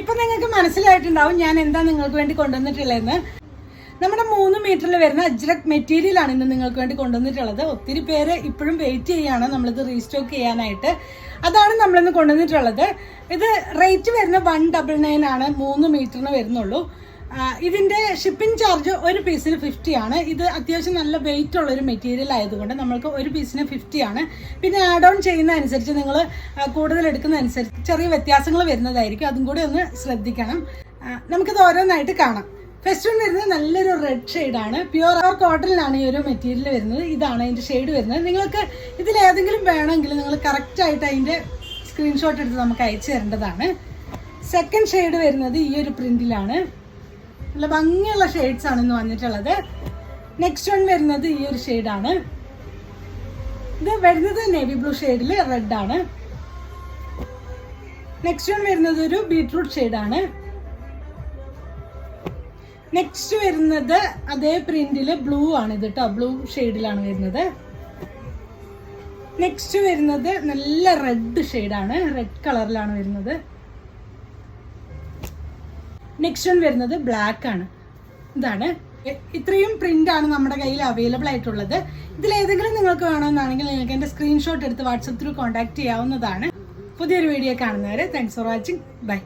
ഇപ്പൊ നിങ്ങൾക്ക് മനസ്സിലായിട്ടുണ്ടാവും ഞാൻ എന്താ നിങ്ങൾക്ക് വേണ്ടി കൊണ്ടുവന്നിട്ടുള്ളതെന്ന്. നമ്മുടെ മൂന്ന് മീറ്ററിൽ വരുന്ന അജ്രക് മെറ്റീരിയൽ ആണ് ഇന്ന് നിങ്ങൾക്ക് വേണ്ടി കൊണ്ടുവന്നിട്ടുള്ളത്. ഒത്തിരി പേര് ഇപ്പോഴും വെയിറ്റ് ചെയ്യാണ് നമ്മളിത് റീസ്റ്റോക്ക് ചെയ്യാനായിട്ട്. അതാണ് നമ്മളിന്ന് കൊണ്ടുവന്നിട്ടുള്ളത്. ഇത് റേറ്റ് വരുന്ന വൺ ഡബിൾ നയൻ ആണ്. മൂന്ന് മീറ്ററിന് വരുന്നുള്ളൂ. ആ, ഇതിന്റെ ഷിപ്പിംഗ് ചാർജ് ഒരു പീസിന് ഫിഫ്റ്റി ആണ്. ഇത് അത്യാവശ്യം നല്ല വെയിറ്റ് ഉള്ള ഒരു മെറ്റീരിയൽ ആയതുകൊണ്ട് നമ്മൾക്ക് ഒരു പീസിന് ഫിഫ്റ്റി ആണ്. പിന്നെ ആഡ് ഓൺ ചെയ്യുന്ന അനുസരിച്ച് നിങ്ങൾ കൂടുതൽ എടുക്കുന്ന അനുസരിച്ച് ചെറിയ വ്യത്യാസങ്ങൾ വരുന്നതായിരിക്കും. അതും കൂടി ഒന്ന് ശ്രദ്ധിക്കണം. നമുക്കിത് ഓരോന്നായിട്ട് കാണാം. ഫസ്റ്റ് വരുന്നത് നല്ലൊരു റെഡ് ഷെയ്ഡാണ് പ്യുവർ ഓർ കോട്ടണിലാണ് ഈ ഒരു മെറ്റീരിയൽ വരുന്നത്. ഇതാണ് അതിന്റെ ഷെയ്ഡ് വരുന്നത്. നിങ്ങൾക്ക് ഇതിൽ ഏതെങ്കിലും വേണമെങ്കിൽ നിങ്ങൾ കറക്റ്റ് ആയിട്ട് അതിന്റെ സ്ക്രീൻഷോട്ട് എടുത്ത് നമുക്ക് അയച്ചു തരേണ്ടതാണ്. സെക്കൻഡ് ഷെയ്ഡ് വരുന്നത് ഈ ഒരു പ്രിന്റിലാണ് നല്ല ഭംഗിയുള്ള ഷെയ്ഡ്സ് ആണ് ഇന്ന് വന്നിട്ടുള്ളത്. നെക്സ്റ്റ് വൺ വരുന്നത് ഈ ഒരു ഷെയ്ഡാണ് ഇത് വരുന്നത് നേവി ബ്ലൂ ഷെയ്ഡിൽ റെഡ് ആണ്. നെക്സ്റ്റ് വൺ വരുന്നത് ഒരു ബീട്രൂട്ട് ഷെയ്ഡാണ് നെക്സ്റ്റ് വരുന്നത് അതേ പ്രിന്റിൽ ബ്ലൂ ആണ് ഇത് കേട്ടോ ബ്ലൂ ഷെയ്ഡിലാണ് വരുന്നത്. നെക്സ്റ്റ് വരുന്നത് നല്ല റെഡ് ഷെയ്ഡാണ് റെഡ് കളറിലാണ് വരുന്നത്. നെക്സ്റ്റ് വൺ വരുന്നത് ബ്ലാക്ക് ആണ്. ഇതാണ്. ഇത്രയും പ്രിന്റ് ആണ് നമ്മുടെ കയ്യിൽ അവൈലബിൾ ആയിട്ടുള്ളത്. ഇതിൽ ഏതെങ്കിലും നിങ്ങൾക്ക് വേണമെന്നാണെങ്കിൽ നിങ്ങൾക്ക് എന്റെ സ്ക്രീൻഷോട്ട് എടുത്ത് വാട്സപ്പ് ത്രൂ കോൺടാക്ട് ചെയ്യാവുന്നതാണ്. പുതിയൊരു വീഡിയോ കാണുന്നവരെ താങ്ക്സ് ഫോർ വാച്ചിങ് ബൈ